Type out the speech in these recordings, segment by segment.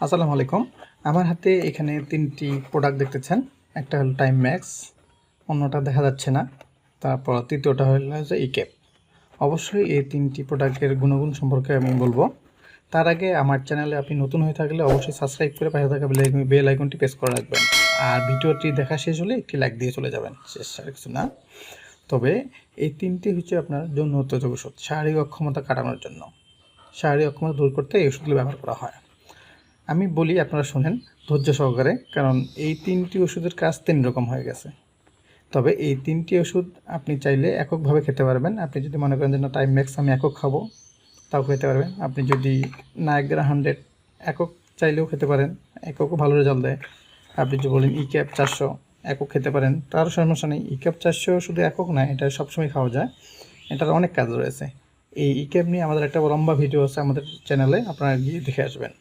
আসসালামু আলাইকুম। আমার হাতে এখানে তিনটি প্রোডাক্ট দেখতেছেন একটা হলো টাইম ম্যাক্স অন্যটা দেখা যাচ্ছে না। তারপর তৃতীয়টা হলো যে ইকেপ অবশ্যই এই তিনটি প্রোডাক্টের গুণগুণ সম্পর্কে আমি বলব। তার আগে আমার চ্যানেলে আপনি নতুন হয়ে থাকলে অবশ্যই সাবস্ক্রাইব করে পাশে থাকা বেল- আইকনটি প্রেস করে রাখবেন। আর ভিডিওটি দেখা শেষ হলে একটি লাইক দিয়ে চলে যাবেন। শেষ কিছু না। তবে এই তিনটি হচ্ছে আপনার যৌন উত্তেজক ওষুধ শারীরিক অক্ষমতা কাটানোর জন্য। শারীরিক অক্ষমতা দূর করতে এই ওষুধগুলো ব্যবহার করা হয়। আমি বলি আপনারা শোনেন ধৈর্য সহকারে, কারণ এই তিনটি ওষুধের কাজ তিন রকম হয়ে গেছে। তবে এই তিনটি ওষুধ আপনি চাইলে এককভাবে খেতে পারবেন। আপনি যদি মনে করেন যে, না টাইম ম্যাক্স আমি একক খাব তাও খেতে পারবেন। আপনি যদি নায়গ্রা হান্ড্রেড একক চাইলেও খেতে পারেন, এককও ভালো রেজাল্ট দেয়। আপনি যদি বলেন ই ক্যাপ চারশো একক খেতে পারেন তারও সমস্যা নেই। ই ক্যাপ চারশো শুধু একক না, এটা সবসময় খাওয়া যায়। এটার অনেক কাজ রয়েছে। এই ই ক্যাপ নিয়ে আমাদের একটা লম্বা ভিডিও আছে আমাদের চ্যানেলে আপনারা গিয়ে দেখে আসবেন।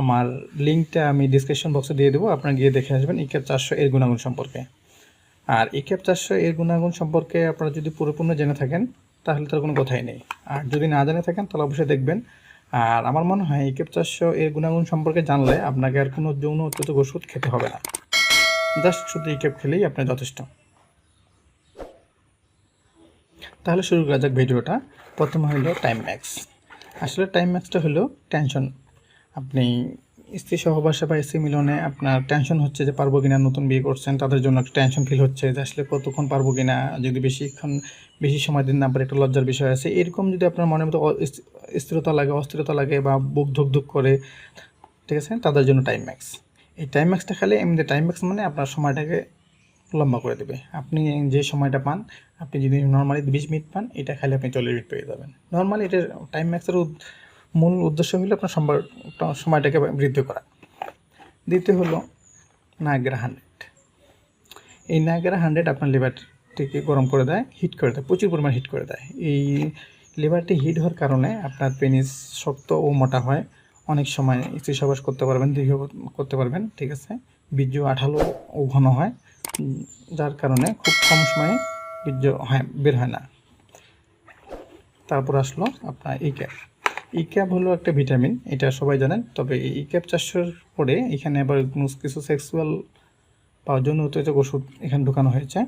আমার লিঙ্কটা আমি ডিসক্রিপশন বক্সে দিয়ে দেবো, আপনারা গিয়ে দেখে আসবেন ইক্যাপ চারশো এর গুণাগুণ সম্পর্কে। আর ইক্যাপ চারশো এর গুণাগুণ সম্পর্কে আপনারা যদি পুরোপূর্ণ জেনে থাকেন, তাহলে তার কোনো কথাই নেই। আর যদি না জেনে থাকেন, তাহলে অবশ্যই দেখবেন। আর আমার মনে হয় ইকেপ চারশো এর গুণাগুণ সম্পর্কে জানলে আপনাকে আর কোনো যৌন উত্তেজক ওষুধ খেতে হবে না। জাস্ট শুধু ইকেপ খেলেই আপনার যথেষ্ট। তাহলে শুরু করা যাক ভিডিওটা। প্রথমে হলো টাইম ম্যাক্স আসলে টাইম ম্যাক্সটা হলো টেনশন আপনি স্ত্রী সহবাসে বা স্ত্রী মিলনে আপনার টেনশন হচ্ছে যে পারব কিনা, নতুন বিয়ে করছেন, তাদের জন্য একটা টেনশন ফিল হচ্ছে যে আসলে কতক্ষণ পারব কিনা, যদি বেশিক্ষণ, বেশি সময় দিন না পারে একটা লজ্জার বিষয় আছে। এরকম যদি আপনার মনের মতো স্থিরতা লাগে, অস্থিরতা লাগে বা বুক ধুক ধুক করে, ঠিক আছে? তাদের জন্য টাইম ম্যাক্স এই টাইম ম্যাক্সটা খেলে এমনি টাইম ম্যাক্স মানে আপনার সময়টাকে লম্বা করে দেবে। আপনি যে সময়টা পান, আপনি যদি নর্মালি বিশ মিনিট পান, এটা খেলে আপনি চল্লিশ মিনিট পেয়ে যাবেন। নর্মালি এটা টাইম ম্যাক্সের মূল উদ্দেশ্য হলো আপনার সম্বার সময়টাকে বৃদ্ধি করা। দ্বিতীয় হলো নায়গ্রা হান্ড্রেড এই নায়গ্রা হান্ড্রেড আপনার লিভারটিকে গরম করে দেয় হিট করে দেয়, প্রচুর পরিমাণ হিট করে দেয়। এই লিভারটি হিট হওয়ার কারণে আপনার পেনিস শক্ত ও মোটা হয়। অনেক সময় স্ত্রী সবাস করতে পারবেন, দীর্ঘ করতে পারবেন, ঠিক আছে? বীর্য আঠালো ও ঘন হয় যার কারণে খুব কম সময়ে বীর্য হয়, বের হয় না। তারপর আসলো আপনার ই ক্যাপ ই ক্যাপ হলো একটা ভিটামিন এটা সবাই জানেন। তবে এই ই ক্যাপ চাষের পরে এখানে আবার কিছু সেক্সুয়াল পাওয়ার জন্য উত্তেজক ওষুধ এখানে ঢুকানো হয়েছে।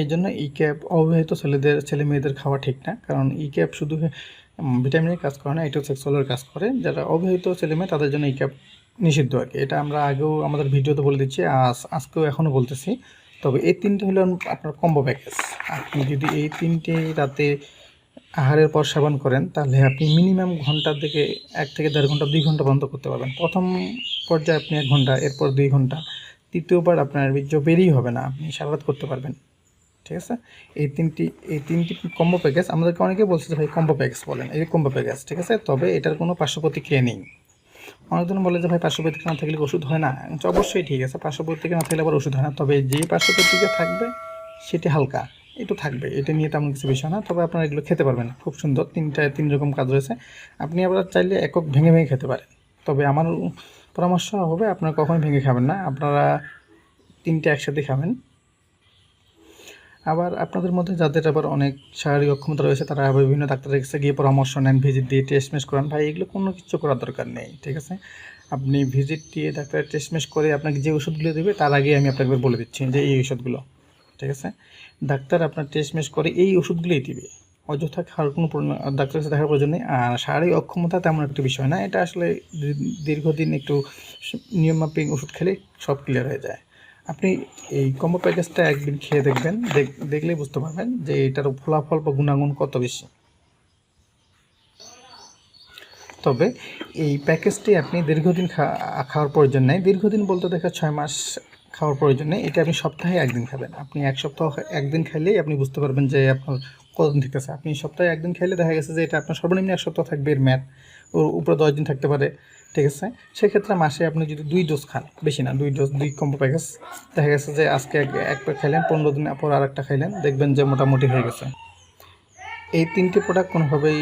এই জন্য ই ক্যাপ অবিবাহিত ছেলেদের, ছেলে মেয়েদের খাওয়া ঠিক না। কারণ ই ক্যাপ শুধু ভিটামিনের কাজ করে না, এটাও সেক্সুয়ালের কাজ করে। যারা অবিবাহিত ছেলে মেয়ে, তাদের জন্য ই ক্যাপ নিষিদ্ধ আর কি। এটা আমরা আগেও আমাদের ভিডিওতে বলে দিচ্ছি, আজ, আজকেও এখনও বলতেছি। তবে এই তিনটে হলো আপনার কম্বো প্যাকেজ আপনি যদি এই তিনটে রাতে আহারের পর সেবন করেন, তাহলে আপনি মিনিমাম ঘণ্টার দিকে এক থেকে দেড় ঘণ্টা, দুই ঘণ্টা বন্ধ করতে পারবেন। প্রথম পর্যায়ে আপনি এক ঘণ্টা, এরপর দুই ঘণ্টা। তৃতীয়বার আপনার বীর্য বেরিয়ে হবে না, আপনি সারা রাত করতে পারবেন। ঠিক আছে? এই তিনটি এই তিনটি কম্বো প্যাকেজ আমাদেরকে অনেকে বলছে যে ভাই কম্বো প্যাকেজ বলেন, এই কম্বো প্যাকেজ ঠিক আছে? তবে এটার কোনো পার্শ্ব প্রতিক্রিয়া নেই। অনেকজন বলে যে ভাই পার্শ্ব না থাকলে ওষুধ হয় না? অবশ্যই ঠিক আছে পার্শ্ব না থাকলে আবার ওষুধ হয় না। তবে যে পার্শ্ব থাকবে, সেটি হালকা। একটু থাকবে। এটা নিয়ে তেমন কিছু বিষয় না, তবে আপনারা এগুলো খেতে পারবেন। খুব সুন্দর, তিনটা, তিন রকম কাজ রয়েছে। আপনি আবার চাইলে একক ভেঙে ভেঙে খেতে পারেন। তবে আমার পরামর্শ হবে, আপনারা কখনোই ভেঙে খাবেন না। আপনারা তিনটে একসাথে খাবেন। আবার আপনাদের মধ্যে যাদের আবার অনেক শারীরিক অক্ষমতা রয়েছে, তারা আবার বিভিন্ন ডাক্তারের কাছে গিয়ে পরামর্শ নেন ভিজিট দিয়ে টেস্ট মেস করান। ভাই, এগুলো কোনো কিছু করার দরকার নেই, ঠিক আছে? আপনি ভিজিট দিয়ে ডাক্তারের টেস্ট মেস করে আপনাকে যে ওষুধগুলো দেবে, তার আগে আমি আপনাকে বলে দিচ্ছি যে এই ওষুধগুলো। ঠিক আছে? ডাক্তার আপনার টেস্ট মেস করে এই ওষুধগুলোই দিবে। অযথা খাওয়ার কোনো ডাক্তারের কাছে দেখার প্রয়োজন নেই। আর শারীরিক অক্ষমতা তেমন একটা বিষয় না। এটা আসলে দীর্ঘদিন একটু নিয়মমাফিক ওষুধ খেলে সব ক্লিয়ার হয়ে যায়। আপনি এই কম্বো প্যাকেজটা একদিন খেয়ে দেখবেন। দেখ- দেখলেই বুঝতে পারবেন যে এটার ফলাফল বা গুণাগুণ কত বেশি। তবে এই প্যাকেজটি আপনি দীর্ঘদিন খাওয়ার প্রয়োজন নেই। দীর্ঘদিন বলতে দেখা ছয় মাস খাওয়ার প্রয়োজন নেই। এটা আপনি সপ্তাহে একদিন খাবেন। আপনি এক সপ্তাহ একদিন খাইলেই আপনি বুঝতে পারবেন যে আপনার কতদিন ঠিকছে আপনি সপ্তাহে একদিন খাইলে দেখা গেছে যে এটা আপনার সর্বনিম্ন এক সপ্তাহ থাকবে এর ম্যাথ ওর উপরে দশ দিন থাকতে পারে। ঠিক আছে? সেক্ষেত্রে মাসে আপনি যদি দুই ডোজ খান, বেশি না, দুই ডোজ দুই কম্বো প্যাকেজ দেখা গেছে যে আজকে এক প্যাক খাইলেন, পনেরো দিন পর আর একটা খাইলেন, দেখবেন যে মোটামুটি হয়ে গেছে। এই তিনটে প্রোডাক্ট কোনোভাবেই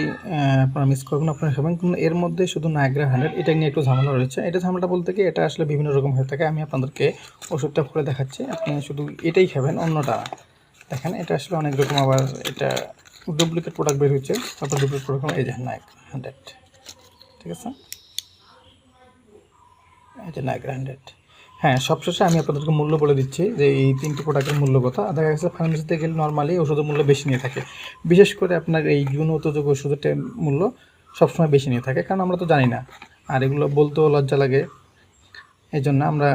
আপনারা মিস করবেন আপনারা খাবেন। কিন্তু এর মধ্যে শুধু নায়গ্রা হান্ড্রেড এটা নিয়ে একটু ঝামেলা রয়েছে। এটা ঝামেলাটা বলতে কি, এটা আসলে বিভিন্ন রকম হয়ে থাকে। আমি আপনাদেরকে ওষুধটা খুলে দেখাচ্ছি। আপনি শুধু এটাই খাবেন, অন্যটা দেখেন, এটা আসলে অনেক রকম আবার এটা ডুপ্লিকেট প্রোডাক্ট বের হচ্ছে তারপর ডুপ্লিকেট প্রোডাক্ট এই যে নায়ক হান্ড্রেড ঠিক আছে? এই যে নাইগ্রা হান্ড্রেড হ্যাঁ সবশেষে আমি আপনাদেরকে মূল্য বলে দিচ্ছি যে এই তিনটি প্রোডাক্টের মূল্য কথা। দেখা গেছে ফার্মেসিতে গেলে নর্মালি ওষুধের মূল্য বেশি নিয়ে থাকে। বিশেষ করে আপনার এই উত্তেজক ওষুধের মূল্য সবসময় বেশি নিয়ে থাকে, কারণ আমরা তো জানি না। আর এগুলো বলতেও লজ্জা লাগে। এই জন্য আমরা